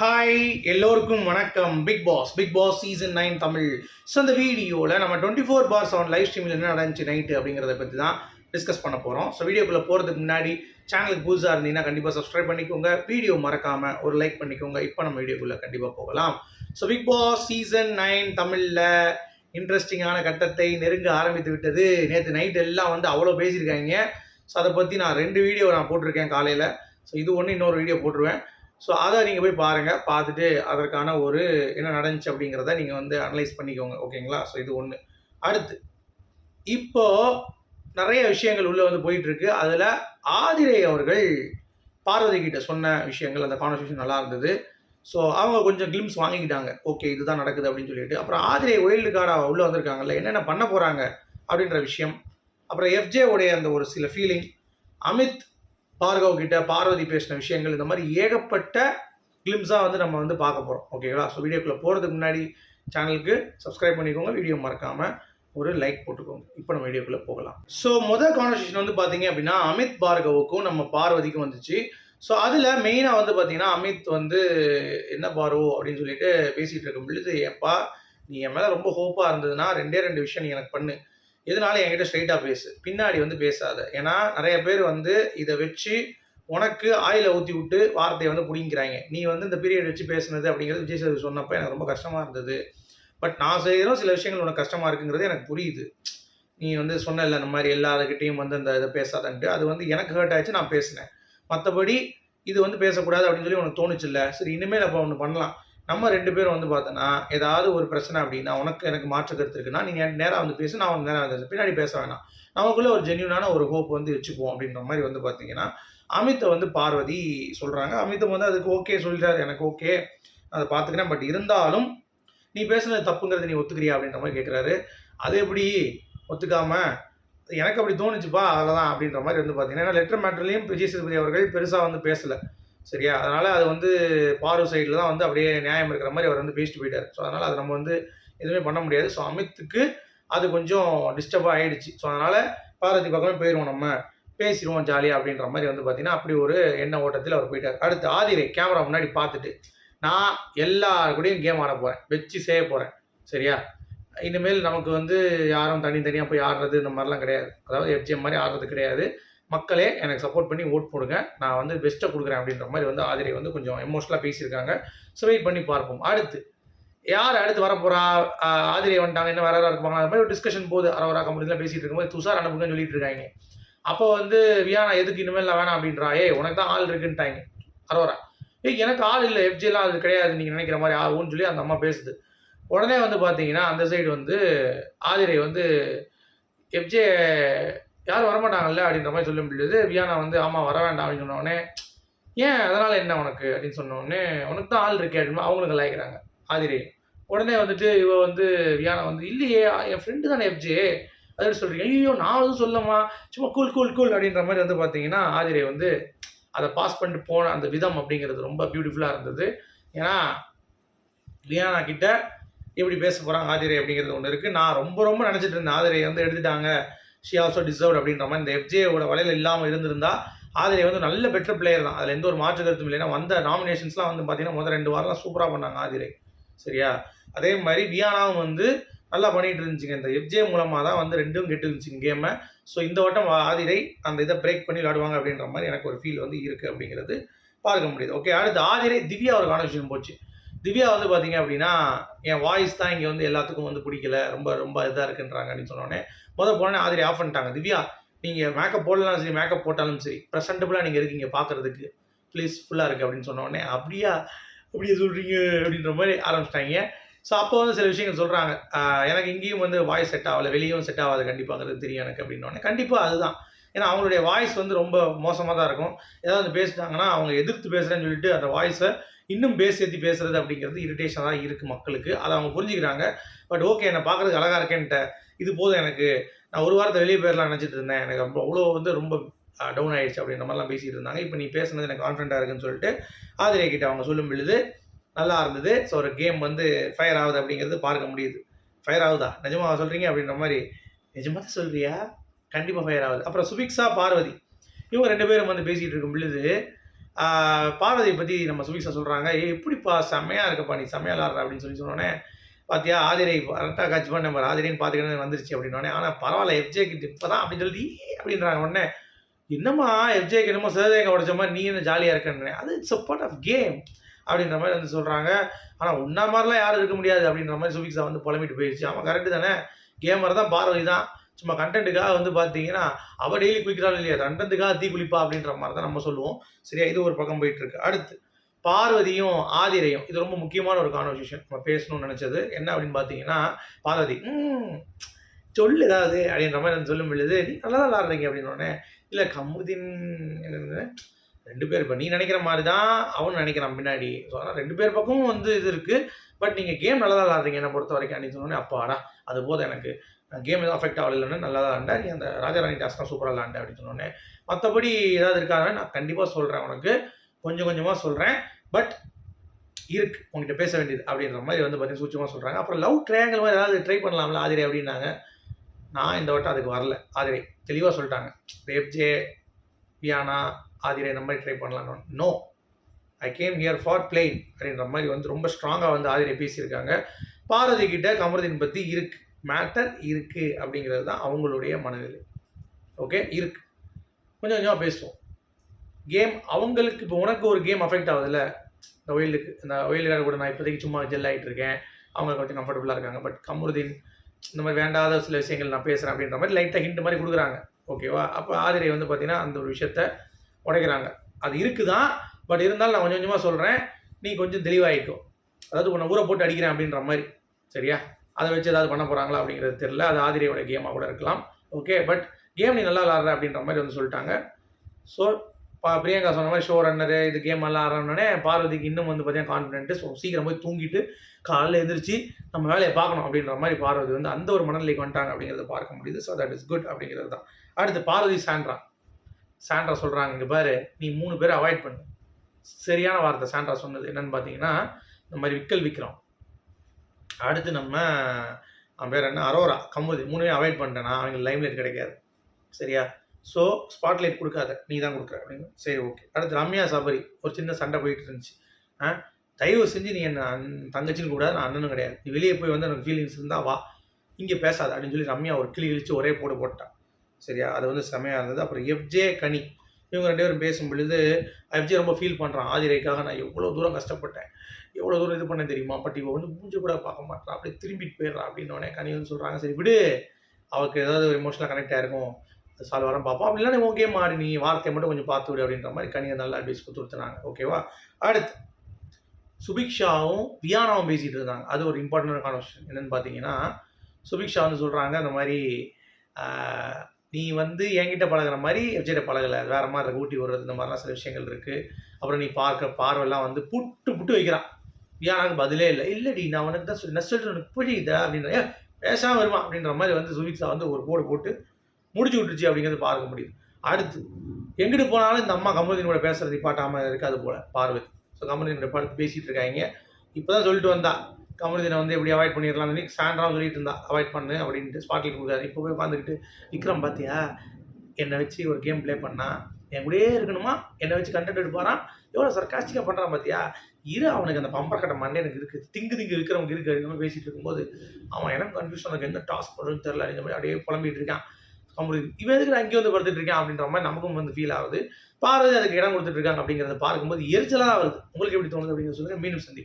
Hi எல்லோருக்கும் வணக்கம். Bigg Boss Bigg Boss season nine Tamil. So அந்த வீடியோவில் நம்ம twenty four by seven live ஸ்ட்ரீமில் என்ன நடந்துச்சு நைட்டு அப்படிங்கிறத பற்றி தான் டிஸ்கஸ் பண்ண போகிறோம் ஸோ வீடியோக்குள்ளே போகிறதுக்கு முன்னாடி சேனலுக்கு புதுசாக இருந்தீங்கன்னா கண்டிப்பாக சப்ஸ்கிரைப் பண்ணிக்கோங்க. வீடியோ மறக்காமல் ஒரு லைக் பண்ணிக்கோங்க. இப்போ நம்ம வீடியோக்குள்ளே கண்டிப்பாக போகலாம். So Bigg Boss season nine தமிழில் இன்ட்ரெஸ்டிங்கான கட்டத்தை நெருங்க ஆரம்பித்து விட்டது. நேற்று நைட் எல்லாம் வந்து அவ்வளோ பேசியிருக்காங்க. ஸோ அதை பற்றி நான் ரெண்டு வீடியோ நான் போட்டிருக்கேன் காலையில். ஸோ இது ஒன்று இன்னொரு வீடியோ போட்டுருவேன். ஸோ அதை நீங்கள் போய் பாருங்கள் பார்த்துட்டு அதற்கான ஒரு என்ன நடந்துச்சு அப்படிங்கிறத நீங்கள் வந்து அனலைஸ் பண்ணிக்கோங்க. ஓகேங்களா? ஸோ இது ஒன்று அடுத்து இப்போது நிறைய விஷயங்கள் உள்ளே வந்து போயிட்டுருக்கு. அதில் ஆதிரை அவர்கள் பார்வதி கிட்ட சொன்ன விஷயங்கள் அந்த கான்வர்சேஷன் நல்லா இருந்தது. ஸோ அவங்க கொஞ்சம் கிளிம்ஸ் வாங்கிக்கிட்டாங்க. ஓகே இதுதான் நடக்குது அப்படின்னு சொல்லிட்டு. அப்புறம் ஆதிரை ஒயில்டு கார்டாக உள்ளே வந்திருக்காங்கல்ல என்னென்ன பண்ண போகிறாங்க அப்படின்ற விஷயம். அப்புறம் எஃப்ஜே உடைய அந்த ஒரு சில ஃபீலிங் அமித் பார்கவ் கிட்ட பார்வதி பேசின விஷயங்கள் இந்த மாதிரி ஏகப்பட்ட கிளிம்ஸாக வந்து நம்ம வந்து பார்க்க போகிறோம் ஓகேங்களா ஸோ வீடியோக்குள்ளே போகிறதுக்கு முன்னாடி சேனலுக்கு சப்ஸ்கிரைப் பண்ணிக்கோங்க. வீடியோ மறக்காமல் ஒரு லைக் போட்டுக்கோங்க. இப்போ நம்ம வீடியோக்குள்ளே போகலாம். ஸோ முதல் கான்வர்சேஷன் வந்து பார்த்தீங்க அப்படின்னா அமித் பார்கவுக்கும் நம்ம பார்வதிக்கும் வந்துச்சு. ஸோ அதில் மெயினாக வந்து பார்த்தீங்கன்னா அமித் வந்து என்ன பார்வோ அப்படின்னு சொல்லிட்டு பேசிகிட்டு இருக்கும் பொழுது ஏப்பா நீ என் மேலே ரொம்ப ஹோப்பாக இருந்ததுன்னா ரெண்டே ரெண்டு விஷயம் நீ எனக்கு பண்ணு. எதனால என்கிட்ட ஸ்ட்ரைட்டாக பேசு. பின்னாடி வந்து பேசாத. ஏன்னா நிறைய பேர் வந்து இதை வச்சு உனக்கு ஆயில ஊற்றி விட்டு வார்த்தையை வந்து பிடிங்கிறாங்க நீ வந்து இந்த பீரியட் வச்சு பேசுனது அப்படிங்கிறது விஜய் சேது சொன்னப்போ எனக்கு ரொம்ப கஷ்டமாக இருந்தது. பட் நான் செய்கிறோம் சில விஷயங்கள் உனக்கு கஷ்டமாக இருக்குங்கிறது எனக்கு புரியுது. நீ வந்து சொன்ன இந்த மாதிரி எல்லாருக்கிட்டையும் வந்து அந்த இதை பேசாதன்ட்டு. அது வந்து எனக்கு ஹர்ட் ஆச்சு நான் பேசினேன். மற்றபடி இது வந்து பேசக்கூடாது அப்படின்னு சொல்லி உனக்கு தோணுச்சுல்ல. சரி இனிமேல் அப்போ ஒன்று பண்ணலாம். நம்ம ரெண்டு பேரும் வந்து பார்த்தோன்னா ஏதாவது ஒரு பிரச்சனை அப்படின்னா உனக்கு எனக்கு மாற்று கருத்து இருக்குன்னா நீ நேராக வந்து பேசு நான் வந்து நேராக வந்து பின்னாடி பேச வேணாம். நமக்குள்ளே ஒரு ஜென்யூனான ஒரு ஹோப் வந்து வச்சுக்குவோம் அப்படின்ற மாதிரி வந்து பார்த்தீங்கன்னா அமித்தை வந்து பார்வதி சொல்கிறாங்க அமித்தம் வந்து அதுக்கு ஓகே சொல்லிட்டாரு. எனக்கு ஓகே அதை பார்த்துக்கிறேன். பட் இருந்தாலும் நீ பேசுனது தப்புங்கிறது நீ ஒத்துக்கிறியா அப்படின்ற மாதிரி கேட்குறாரு அது எப்படி? ஒத்துக்காம எனக்கு அப்படி தோணுச்சுப்பா அவ்வளோதான் அப்படின்ற மாதிரி வந்து பார்த்தீங்கன்னா லெட்டர் மேட்டர்லேயும் விஜய் சேதுபதி அவர்கள் பெருசாக வந்து பேசலை. சரியா? அதனால் அது வந்து பார்வை சைடில் தான் வந்து அப்படியே நியாயம் இருக்கிற மாதிரி அவர் வந்து பேசிட்டு போயிட்டார். ஸோ அதனால் அது நம்ம வந்து எதுவுமே பண்ண முடியாது. ஸோ அமித்துக்கு அது கொஞ்சம் டிஸ்டர்பாக ஆகிடுச்சு ஸோ அதனால் பார்வதி பக்கமே போயிடுவோம் நம்ம. பேசிடுவோம் ஜாலியாக அப்படின்ற மாதிரி வந்து பார்த்தீங்கன்னா அப்படி ஒரு எண்ண ஓட்டத்தில் அவர் போயிட்டார். அடுத்து ஆதிரை கேமரா முன்னாடி பார்த்துட்டு நான் எல்லார் கூடயும் கேம் ஆட போகிறேன் வச்சு செய்ய போகிறேன் சரியா? இனிமேல் நமக்கு வந்து யாரும் தனித்தனியாக போய் ஆடுறது இந்த மாதிரிலாம் கிடையாது. அதாவது எஃப்ஜிஎம் மாதிரி ஆடுறது கிடையாது. மக்களே எனக்கு சப்போர்ட் பண்ணி ஓட் போடுங்க. நான் வந்து பெஸ்ட்டை கொடுக்குறேன் அப்படின்ற மாதிரி வந்து ஆதிரை வந்து கொஞ்சம் எமோஷனலாக பேசியிருக்காங்க. ஸோ வெயிட் பண்ணி பார்ப்போம். அடுத்து யார் அடுத்து வர போகிறா ஆதிரை வந்துட்டாங்க என்ன வேற யாராவது இருப்பாங்க அந்த மாதிரி ஒரு டிஸ்கஷன் போகுது அரவரா கம்பெனிலாம் பேசிகிட்டு இருக்கும்போது துஷார் அனுப்புங்கன்னு சொல்லிட்டு இருக்காங்க. அப்போ வந்து வியானா எதுக்கு இனிமேல் நான் வேணாம் அப்படின்றா? ஏ உனக்கு தான் ஆள் இருக்குன்ட்டாங்க. அரோரா ஏய் எனக்கு ஆள் இல்லை. எஃப்ஜிலாம் அது கிடையாது. நீங்கள் நினைக்கிற மாதிரி ஆகும்னு சொல்லி அந்த அம்மா பேசுது. உடனே வந்து பார்த்தீங்கன்னா அந்த சைடு வந்து ஆதிரை வந்து எஃப்ஜே யாரும் வரமாட்டாங்கல்ல அப்படின்ற மாதிரி சொல்ல முடியாது. வியானா வந்து ஆமாம் வர வேண்டாம் அப்படின்னு சொன்னோடனே ஏன்? அதனால் என்ன உனக்கு? அப்படின்னு சொன்னோடனே உனக்கு தான் ஆள் இருக்கே அப்படின்னு அவங்களுக்கு லாய்க்கிறாங்க ஆதிரை. உடனே வந்துட்டு இவ வந்து வியானா வந்து இல்லையே என் ஃப்ரெண்டு தானே எஃப்ஜே அது சொல்கிறீங்க ஐயோ நான் வந்து சொல்லமா? சும்மா கூல் கூல் கூல் அப்படின்ற மாதிரி வந்து பார்த்தீங்கன்னா ஆதிரை வந்து அதை பாஸ் பண்ணிட்டு போன அந்த விதம் அப்படிங்கிறது ரொம்ப பியூட்டிஃபுல்லாக இருந்தது. ஏன்னா வியானா கிட்ட எப்படி பேச போகிறாங்க ஆதிரை அப்படிங்கிறது ஒன்று இருக்குது நான் ரொம்ப ரொம்ப நினச்சிட்டு இருந்தேன். ஆதிரை வந்து எடுத்துட்டாங்க. ஷி ஆல்சோ டிசர்வ் அப்படின்ற மாதிரி இந்த எஃப்ஜேவோட வலையில் இல்லாமல் இருந்திருந்தா ஆதிரை வந்து நல்ல பெட்டர் பிளேயர் தான். அதில் எந்த ஒரு மாற்று கருத்தும் இல்லை ஏன்னா வந்த நாமினேஷன்ஸ்லாம் வந்து பார்த்தீங்கன்னா முதல் ரெண்டு வாரம்லாம் சூப்பராக பண்ணாங்க ஆதிரை. சரியா? அதே மாதிரி வியானாவும் வந்து நல்லா பண்ணிட்டு இருந்துச்சுங்க. இந்த எஃப்ஜே மூலமாக தான் வந்து ரெண்டும் கெட்டு இருந்துச்சுங்க கேமை ஸோ இந்த வட்டம் ஆதிரை அந்த இதை பிரேக் பண்ணி விளாடுவாங்க அப்படின்ற மாதிரி எனக்கு ஒரு ஃபீல் வந்து இருக்குது அப்படிங்கிறது பார்க்க முடியுது. ஓகே அடுத்து ஆதிரை திவ்யா ஒரு கான்வர்சேஷன் போச்சு. திவ்யா வந்து பார்த்தீங்க அப்படின்னா என் வாய்ஸ் தான் இங்கே வந்து எல்லாத்துக்கும் வந்து பிடிக்கல. ரொம்ப ரொம்ப இதாக இருக்குன்றாங்க அப்படின்னு சொன்னோடனே முதல் போனே ஆதிரி ஆஃப் பண்ணிட்டாங்க. திவ்யா நீங்கள் மேக்கப் போடலாம் சரி மேக்கப் போட்டாலும் சரி ப்ரெசன்டபுளாக நீங்கள் இருக்கீங்க பார்க்குறதுக்கு ப்ளீஸ் ஃபுல்லாக இருக்குது அப்படின்னு சொன்னோடனே அப்படியா? அப்படியே சொல்கிறீங்க அப்படின்ற மாதிரி ஆரம்பிச்சிட்டாங்க. ஸோ அப்போ வந்து சில விஷயங்கள் சொல்கிறாங்க எனக்கு இங்கேயும் வந்து வாய்ஸ் செட் ஆகலை வெளியும் செட் ஆகாது கண்டிப்பாங்கிறது தெரியும் எனக்கு அப்படின்னோடனே கண்டிப்பாக அதுதான். ஏன்னா அவங்களுடைய வாய்ஸ் வந்து ரொம்ப மோசமாக தான் இருக்கும். ஏதாவது பேசிட்டாங்கன்னா அவங்க எதிர்த்து பேசுகிறேன்னு சொல்லிட்டு அந்த வாய்ஸை இன்னும் பேஸ் ஏற்றி பேசுறது அப்படிங்கிறது இரிட்டேஷனாக தான் இருக்குது மக்களுக்கு. அதை அவங்க புரிஞ்சுக்கிறாங்க. பட் ஓகே என்னை பார்க்குறதுக்கு அழகாக இருக்கேன்ட்ட இது போதும் எனக்கு. நான் ஒரு வாரத்தை வெளியே போயிடலாம் நினச்சிட்டு இருந்தேன். எனக்கு ரொம்ப அவ்வளோ வந்து ரொம்ப டவுன் ஆயிடுச்சு அப்படின்ற மாதிரிலாம் பேசிட்டு இருந்தாங்க. இப்போ நீ பேசுனது எனக்கு கான்ஃபிடண்ட்டாக இருக்குன்னு சொல்லிட்டு ஆதிரியா கிட்ட அவங்க சொல்லும் பொழுது நல்லா இருந்தது. ஸோ ஒரு கேம் வந்து ஃபயர் ஆகுது அப்படிங்கிறது பார்க்க முடியுது. ஃபயர் ஆகுதா? நிஜமாக சொல்கிறீங்க அப்படின்ற மாதிரி நிஜமாக தான் சொல்கிறியா கண்டிப்பாக ஃபயர் ஆகுது. அப்புறம் சுபிக்ஸா பார்வதி இவங்க ரெண்டு பேரும் வந்து பேசிகிட்டு இருக்கும் பொழுது பார்வதியை பற்றி நம்ம சுபிக்ஷா சொல்கிறாங்க ஏ எப்படிப்பா செம்மையாக இருக்கப்பா நீ செம்மையாக விளாட்ற அப்படின்னு சொல்லி சொன்னோடனே பார்த்தியா ஆதிரை கரெக்டாக காட்சி பண்ண நம்ம ஆதிரைன்னு பார்த்துக்கணும் வந்துருச்சு அப்படின்னோடனே ஆனால் பரவாயில்ல எஃப்ஜேக்கு இப்போ தான் அப்படின்னு சொல்லி அப்படின்றாங்க உடனே என்னம்மா எஃப்ஜேக்கு என்னமோ சிவதேங்க உடைச்ச மாதிரி நீ என்ன ஜாலியாக இருக்கன்னு. அது it's a part of game அப்படின்ற மாதிரி வந்து சொல்கிறாங்க ஆனால் உன்ன மாதிரிலாம் யாரும் இருக்க முடியாது அப்படின்ற மாதிரி சுபிக்ஸா வந்து புலம்பிட்டு போயிடுச்சு அவன் கரெக்டு தானே கேமர் தான் பார்வதி தான். சும்மா கண்டென்ட்டுக்காக வந்து பார்த்தீங்கன்னா அவள் டெய்லி குளிக்கிறாள் இல்லையா கண்டென்ட்டுக்காக தீ குளிப்பா அப்படின்ற மாதிரி தான் நம்ம சொல்லுவோம். சரியா? இது ஒரு பக்கம் போயிட்டுருக்கு. அடுத்து பார்வதியும் ஆதிரையும். இது ரொம்ப முக்கியமான ஒரு கான்வர்சேஷன் நம்ம பேசணும்னு நினச்சது. என்ன அப்படின்னு பார்த்தீங்கன்னா பார்வதி ம் சொல்லு ஏதாவது அப்படின்ற மாதிரி வந்து சொல்லும் பொழுது நீ நல்லா தான் விளாட்றீங்க அப்படின்னோடனே இல்லை கமுதின் ரெண்டு பேர் இப்போ நீ நினைக்கிற மாதிரி தான் அவன் நினைக்கிறான் பின்னாடி. ஸோ அதனால் ரெண்டு பேர் பக்கமும் வந்து இது இருக்குது பட் நீங்கள் கேம் நல்லா தான் விளாட்றீங்க என்னை பொறுத்த வரைக்கும் அப்படின்னு சொன்னோடனே அப்பாடா அது போதும் எனக்கு. கேம் எதுவும் அஃபெக்ட் ஆகலைன்னு நல்லா தான் விளாண்டா நீ அந்த ராஜாராணி டாஸ்க் தான் சூப்பராக விளாண்ட அப்படின்னு சொன்னோடனே மற்றபடி ஏதாவது இருக்காதுன்னு நான் கண்டிப்பாக சொல்கிறேன் உனக்கு. கொஞ்சம் கொஞ்சமாக சொல்கிறேன் பட் இருக்கு. உங்ககிட்ட பேச வேண்டியது அப்படின்ற மாதிரி வந்து பார்த்தீங்கன்னா சூச்சமாக சொல்கிறாங்க அப்புறம் லவ் ட்ரையாங்கல் மாதிரி ஏதாவது ட்ரை பண்ணலாம்ல ஆதிரை அப்படின்னாங்க. நான் இந்த வட்டம் அதுக்கு வரல. ஆதிரை தெளிவாக சொல்லிட்டாங்க. தேவ்ஜே வியானா ஆதிரை இந்த மாதிரி ட்ரை பண்ணலாம் no I came here for playing அப்படின்ற மாதிரி வந்து ரொம்ப ஸ்ட்ராங்காக வந்து ஆதிரை பேசியிருக்காங்க. பாரதி கிட்ட கமருதீன் பற்றி இருக்குது மேட்டர் இருக்குது அப்படிங்கிறது தான் அவங்களுடைய மனநிலை. ஓகே இருக்கு. கொஞ்சம் கொஞ்சமாக பேசுவோம். கேம் அவங்களுக்கு இப்போ உனக்கு ஒரு கேம் அஃபெக்ட் ஆகுதுல்ல? இந்த ஒயிலுக்கு இந்த ஒயிலுக்கார கூட நான் இப்போதைக்கு சும்மா ஜெல் ஆகிட்டு இருக்கேன். அவங்க கொஞ்சம் கம்ஃபர்டபுளாக இருக்காங்க. பட் கமருதீன் இந்த மாதிரி வேண்டாத சில விஷயங்கள் நான் பேசுகிறேன் அப்படின்ற மாதிரி லைட்டாக ஹிண்ட் மாதிரி கொடுக்குறாங்க. ஓகேவா அப்போ ஆதிரை வந்து பார்த்தீங்கன்னா அந்த ஒரு விஷயத்த உடைக்கிறாங்க. அது இருக்குதான் பட் இருந்தாலும் நான் கொஞ்சம் கொஞ்சமாக சொல்கிறேன் நீ கொஞ்சம் தெளிவாகிக்கும் அதாவது உன்னை ஊரை போட்டு அடிக்கிறேன் அப்படின்ற மாதிரி. சரியா? அதை வச்சு ஏதாவது பண்ண போகிறாங்களா அப்படிங்கிறது தெரியல. அது ஆதிரியோட கேமாக கூட இருக்கலாம். ஓகே பட் கேம் நீ நல்லா விளாட்ற அப்படின்ற மாதிரி வந்து சொல்லிட்டாங்க. ஸோ பா பிரியங்கா சொன்ன மாதிரி ஷோ ரன்னரு இது கேம் எல்லாம் ஆடுறோன்னே பார்வதிக்கு இன்னும் வந்து பார்த்தீங்கன்னா கான்ஃபிடென்ட்டு ஸோ சீக்கிரம் போய் தூங்கிட்டு காலையில் எழுந்திரிச்சு நம்ம வேலையை பார்க்கணும் அப்படின்ற மாதிரி பார்வதி வந்து அந்த ஒரு மனநிலைக்கு வந்துட்டாங்க அப்படிங்கிறத பார்க்க முடியுது. ஸோ தட் இஸ் குட் அப்படிங்கிறது தான். அடுத்து பார்வதி சாண்ட்ரா. சாண்ட்ரா சொல்கிறாங்க இங்கே பாரு நீ மூணு பேரை அவாய்ட் பண்ணு. சரியான வார்த்தை சாண்ட்ரா சொன்னது என்னன்னு பார்த்தீங்கன்னா இந்த மாதிரி விக்கல் விற்கிறோம் அடுத்து நம்ம அவன் பேர் என்ன? அரோரா. கமுதி மூணுமே அவாய்ட் பண்ணிட்டேன்னா அவங்களுக்கு லைம்லைட் கிடைக்காது. சரியா? ஸோ ஸ்பாட்லைட் கொடுக்காத. நீ தான் கொடுக்குற அப்படின்னு. சரி ஓகே அடுத்து ரம்யா சபரி. ஒரு சின்ன சண்டை போயிட்டு இருந்துச்சு. ஆ? தயவு செஞ்சு நீ என்ன தங்கச்சின்னு கூடாது நான் அண்ணனும் கிடையாது. நீ வெளியே போய் வந்து எனக்கு ஃபீலிங்ஸ் இருந்தால் வா. இங்கே பேசாத அப்படின்னு சொல்லி ரம்யா ஒரு கிளி கிழிச்சு ஒரே போடு போட்டான். சரியா? அது வந்து செமையாக இருந்தது. அப்புறம் எஃப்ஜே கனி. இவங்க ரெண்டு பேரும் பேசும் பொழுது எஃப்ஜே ரொம்ப ஃபீல் பண்ணுறான் ஆதிரைக்காக நான் எவ்வளோ தூரம் கஷ்டப்பட்டேன். எவ்வளோ தூரம் இது பண்ண தெரியுமா? பட் இவ வந்து மூஞ்சி கூட பார்க்க மாட்டான் அப்படியே திரும்பிட்டு போயிடுறான் அப்படின்னோடனே கனி வந்து சொல்கிறாங்க சரி விடு. அவருக்கு ஏதாவது ஒரு எமோஷனலாக கனெக்ட் ஆயிருக்கும். சால்வ் வரம் பார்ப்போம். அப்படி இல்லைன்னா ஓகே மாறி நீ வார்த்தையை மட்டும் கொஞ்சம் பார்த்து விடு அப்படின்ற மாதிரி கனியை நல்லா அட்வைஸ் கொடுத்துருத்துனாங்க ஓகேவா அடுத்து சுபிக்ஷாவும் வியானாவும் பேசிகிட்டு இருந்தாங்க. அது ஒரு இம்பார்ட்டண்டான கான்வர்சேஷன் என்னென்னு பார்த்தீங்கன்னா சுபிக்ஷா வந்து சொல்கிறாங்க அந்த மாதிரி நீ வந்து என்கிட்ட பழகுற மாதிரி எஃப்ஜிட்ட பழகலை. வேறு மாதிரி இருக்கு. ஊட்டி விடுறது இந்த மாதிரிலாம் சில விஷயங்கள் இருக்குது அப்புறம் நீ பார்க்க பார்வைலாம் வந்து புட்டு புட்டு வைக்கிறான். எனக்கு பதிலே இல்லை? இல்லைடி நான் உனக்கு தான் சொல்லி நெஸ்ட் உனக்கு புரியுதா? அப்படின்ற ஏன் பேசாமல் வருமா அப்படின்ற மாதிரி வந்து சுவிக்ஸா வந்து ஒரு போடு போட்டு முடிச்சு விட்டுருச்சு அப்படிங்கிறது பார்க்க முடியுது. அடுத்து எங்கிட்டு போனாலும் இந்த அம்மா கமருதீனோட பேசுறது நிப்பாட்டாமல் இருக்காது போல பார்வதி ஸோ கமருதீனோட பார்த்து பேசிகிட்டு இருக்காங்க. இப்போ தான் சொல்லிட்டு வந்தா. கமலதினை வந்து எப்படி அவாய்ட் பண்ணிடலாம் சொல்லி சாயந்தரம் சொல்லிட்டு இருந்தா. அவாய்ட் பண்ணு அப்படின்ட்டு ஸ்பாட்டில் கொடுக்காரு இப்போ போய் உட்காந்துக்கிட்டு விக்ரம் பார்த்தியா என்னை வச்சு ஒரு கேம் ப்ளே பண்ணா என் கூடயே இருக்கணுமா? என்னை வச்சு கண்டென்ட் எடுப்பாரான் எவ்வளோ சர்க்காஸ்டிக்காக பண்ணுறான் பார்த்தியா இரு அவனுக்கு அந்த பம்பர் கட்ட மண்டே எனக்கு இருக்குது திங்கு திங்கு இருக்கிறவங்க இருக்கு அப்படின்னு பேசிகிட்டு இருக்கும்போது அவன் எனக்கு கன்ஃபியூஷன் எனக்கு என்ன டாஸ்க் பண்ணுறதுன்னு தெரில இந்த மாதிரி அப்படியே புலம்பிட்டு இருக்கான். அவங்களுக்கு இவன் எதுக்கு நான் இங்கே வந்து படுத்துட்டு இருக்கேன்? அப்படின்ற மாதிரி நமக்கும் வந்து ஃபீல் ஆகுது. பார்வதி அதுக்கு இடம் கொடுத்துட்டு இருக்காங்க அப்படிங்கிறத பார்க்கும்போது எரிச்சலாக வருது. உங்களுக்கு எப்படி தோணுது அப்படிங்கிறத சொல்லுங்கள் மீண்டும் சந்தி